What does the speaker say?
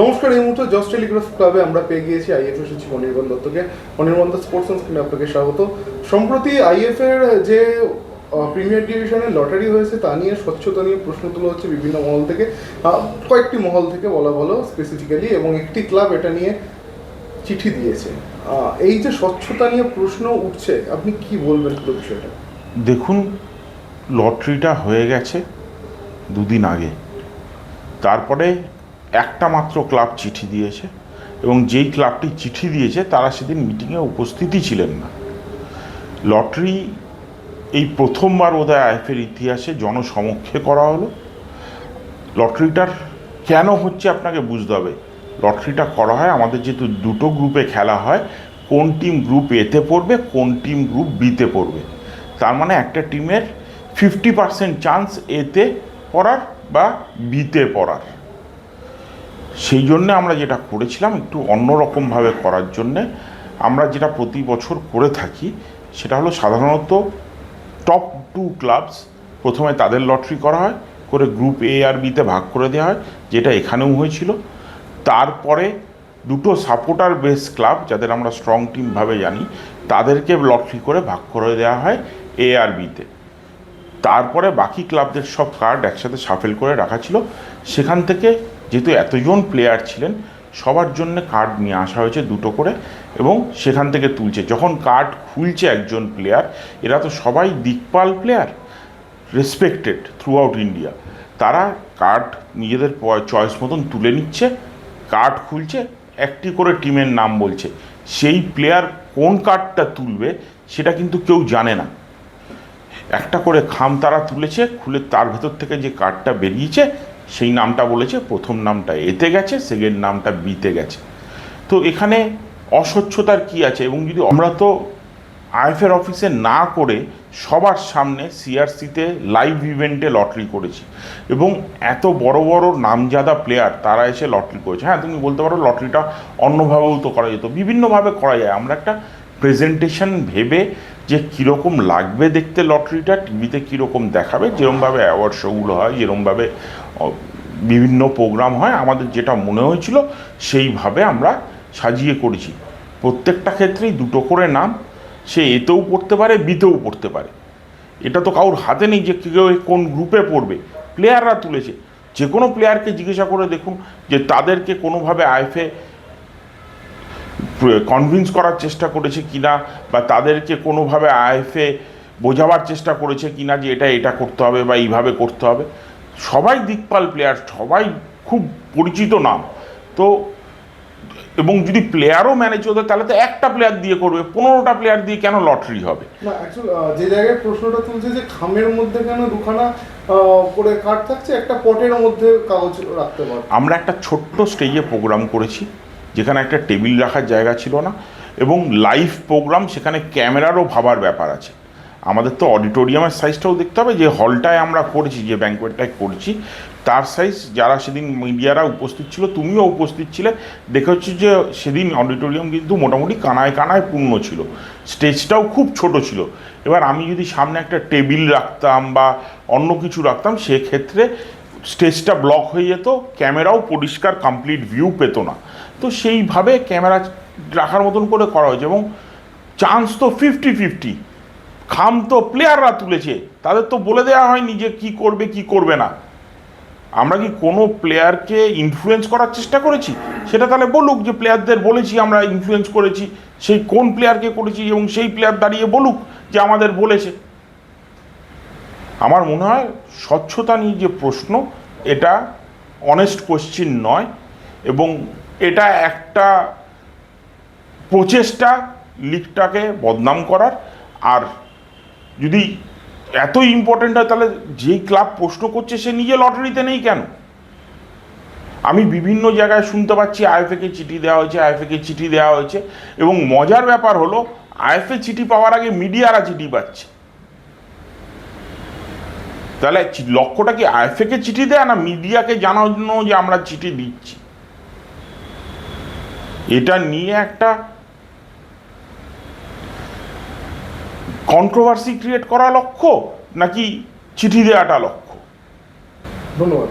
নমস্কার, এই মুহূর্তে জস টেলিগ্রাফ ক্লাবে আমরা পেয়ে গিয়েছি আইএফ এর সচিব অনির্বাণ দত্তকে। অনির্বাণ দত্ত স্পোর্টস স্ক্রিনে আপনাকে স্বাগত। সম্প্রতি আইএফ এর যে প্রিমিয়ার ডিভিশনের লটারি হয়েছে, তা নিয়ে স্বচ্ছতা নিয়ে প্রশ্ন তোলা হচ্ছে বিভিন্ন মহল থেকে। কয়েকটি মহল থেকে বলা ভালো স্পেসিফিক্যালি এবং একটি ক্লাব এটা নিয়ে চিঠি দিয়েছে। এই যে স্বচ্ছতা নিয়ে প্রশ্ন উঠছে, আপনি কি বলবেন পুরো বিষয়টা? দেখুন লটারিটা হয়ে গেছে দুদিন আগে। তারপরে একটা মাত্র ক্লাব চিঠি দিয়েছে এবং যেই ক্লাবটি চিঠি দিয়েছে তারা সেদিন মিটিংয়ে উপস্থিতই ছিলেন না। লটারি এই প্রথমবার বোধহয় আইএফের ইতিহাসে জনসমক্ষে করা হলো। লটারিটার কেন হচ্ছে আপনাকে বুঝতে হবে। লটারিটা করা হয়, আমাদের যেহেতু দুটো গ্রুপে খেলা হয়, কোন টিম গ্রুপ এতে পড়বে, কোন টিম গ্রুপ বিতে পড়বে। তার মানে একটা টিমের ফিফটি পার্সেন্ট চান্স এতে পড়ার বা বিতে পড়ার। সেই জন্যে আমরা যেটা করেছিলাম একটু অন্যরকমভাবে করার জন্যে, আমরা যেটা প্রতি বছর করে থাকি সেটা হলো সাধারণত টপ টু ক্লাবস প্রথমে তাদের লটারি করা হয়, করে গ্রুপ এ আর বিতে ভাগ করে দেওয়া হয়, যেটা এখানেও হয়েছিল। তারপরে দুটো সাপোর্টার বেস ক্লাব যাদের আমরা স্ট্রং টিমভাবে জানি, তাদেরকে লটারি করে ভাগ করে দেওয়া হয় এ আর বিতে তারপরে বাকি ক্লাবদের সব কার্ড একসাথে সাফেল করে রাখা ছিল। সেখান থেকে যেহেতু এতজন প্লেয়ার ছিলেন, সবার জন্য কার্ড নিয়ে আসা হয়েছে দুটো করে এবং সেখান থেকে তুলছে। যখন কার্ড খুলছে একজন প্লেয়ার এরা তো সবাই দিকপাল player respected throughout India তারা কার্ড নিজেদের চয়েস মতন তুলে নিচ্ছে কার্ড খুলছে, একটি করে টিমের নাম বলছে। সেই প্লেয়ার কোন কার্ডটা তুলবে, সেটা কিন্তু কেউ জানে না। একটা করে খাম তারা তুলেছে, খুলে তার ভেতর থেকে যে কার্ডটা বেরিয়েছে সেই নামটা বলেছে, প্রথম নামটা এতে গেছে সেকেন্ড নামটা বিতে গেছে। তো এখানে অস্বচ্ছতার কি আছে? এবং যদি আমরা তো আইএফের অফিসে না করে সবার সামনে সিআরসিতে লাইভ ইভেন্টে লটারি করেছি, এবং এত বড় বড় নামজাদা প্লেয়ার তারা এসে লটারি করেছে। হ্যাঁ তুমি বলতে পারো লটারিটা অন্যভাবেও তো করা যেত, বিভিন্নভাবে করা যায়। আমরা একটা প্রেজেন্টেশন ভেবে যে কীরকম লাগবে দেখতে লটারিটা টিভিতে কীরকম দেখাবে, যেরমভাবে অ্যাওয়ার্ড শোগুলো হয়, যেরমভাবে বিভিন্ন প্রোগ্রাম হয়, আমাদের যেটা মনে হয়েছিল সেইভাবে আমরা সাজিয়ে করেছি। প্রত্যেকটা ক্ষেত্রেই দুটো করে নাম, সে এতেও পড়তে পারে, বিতেও পড়তে পারে। এটা তো কারোর হাতে নেই যে কেউ কোন গ্রুপে পড়বে, প্লেয়াররা তুলেছে। যে কোনো প্লেয়ারকে জিজ্ঞাসা করে দেখুন যে তাদেরকে কোনোভাবে আইফে কনভিন্স করার চেষ্টা করেছে কিনা, বা তাদেরকে কোনোভাবে আইএফএ বোঝাবার চেষ্টা করেছে কিনা যে এটা এটা করতে হবে, বা এইভাবে করতে হবে। সবাই দিকপাল প্লেয়ার সবাই খুব পরিচিত নাম। তো এবং যদি প্লেয়ারও ম্যানেজ হতো তাহলে তো একটা প্লেয়ার দিয়ে করবে পনেরোটা প্লেয়ার দিয়ে কেন লটারি হবে? অ্যাকচুয়ালি যে জায়গায় প্রশ্নটা তুলছে যে খামের মধ্যে কেন দুখানা করে কার্ড থাকছে একটা পটের মধ্যে কাগজ রাখতে পারবে। আমরা একটা ছোট্ট স্টেজে প্রোগ্রাম করেছি যেখানে একটা টেবিল রাখার জায়গা ছিল না এবং লাইভ প্রোগ্রাম সেখানে ক্যামেরারও ভাবার ব্যাপার আছে। আমাদের তো অডিটোরিয়ামের সাইজটাও দেখতে হবে, যে হলটায় আমরা করেছি, যে ব্যাঙ্কোয়েটটায় করছি, তার সাইজ যারা সেদিন মিডিয়ারা উপস্থিত ছিল, তুমিও উপস্থিত ছিলে, দেখে হচ্ছে যে সেদিন অডিটোরিয়াম কিন্তু মোটামুটি কানায় কানায় পূর্ণ ছিল। স্টেজটাও খুব ছোট ছিল। এবার আমি যদি সামনে একটা টেবিল রাখতাম বা অন্য কিছু রাখতাম, সেক্ষেত্রে স্টেজটা ব্লক হয়ে যেত ক্যামেরাও পরিষ্কার কমপ্লিট ভিউ পেতো না। তো সেইভাবে ক্যামেরা রাখার মতন করে করা হয়েছে এবং চান্স তো ফিফটি ফিফটি খাম তো প্লেয়াররা তুলেছে। তাদের তো বলে দেওয়া হয়নি যে কী করবে, কি করবে না। আমরা কি কোনো প্লেয়ারকে ইনফ্লুয়েন্স করার চেষ্টা করেছি? সেটা তাহলে বলুক যে প্লেয়ারদের বলেছি আমরা ইনফ্লুয়েন্স করেছি, সেই কোন প্লেয়ারকে করেছি এবং সেই প্লেয়ার দাঁড়িয়ে বলুক যে আমাদের বলেছে। আমার মনে হয় স্বচ্ছতা নিয়ে যে প্রশ্ন, এটা অনেস্ট কোশ্চিন নয় এবং এটা একটা প্রচেষ্টা, লিগটাকে বদনাম করার। আর যদি এত ইম্পর্টেন্ট হয়, তাহলে যেই ক্লাব প্রশ্ন করছে, সে নিজে লটারিতে নেই কেন? আমি বিভিন্ন জায়গায় শুনতে পাচ্ছি আইএফএকে চিঠি দেওয়া হয়েছে আইএফএকে চিঠি দেওয়া হয়েছে, এবং মজার ব্যাপার হলো আইএফএ চিঠি পাওয়ার আগে মিডিয়ারা চিঠি পাচ্ছে। তাহলে লক্ষ্যটা কি আইএফএকে চিঠি দেয় না মিডিয়াকে জানানো যে আমরা চিঠি দিচ্ছি? এটা নিয়ে একটা কন্ট্রোভার্সি ক্রিয়েট করা লক্ষ্য নাকি চিঠি দেওয়াটা লক্ষ্য? ধন্যবাদ।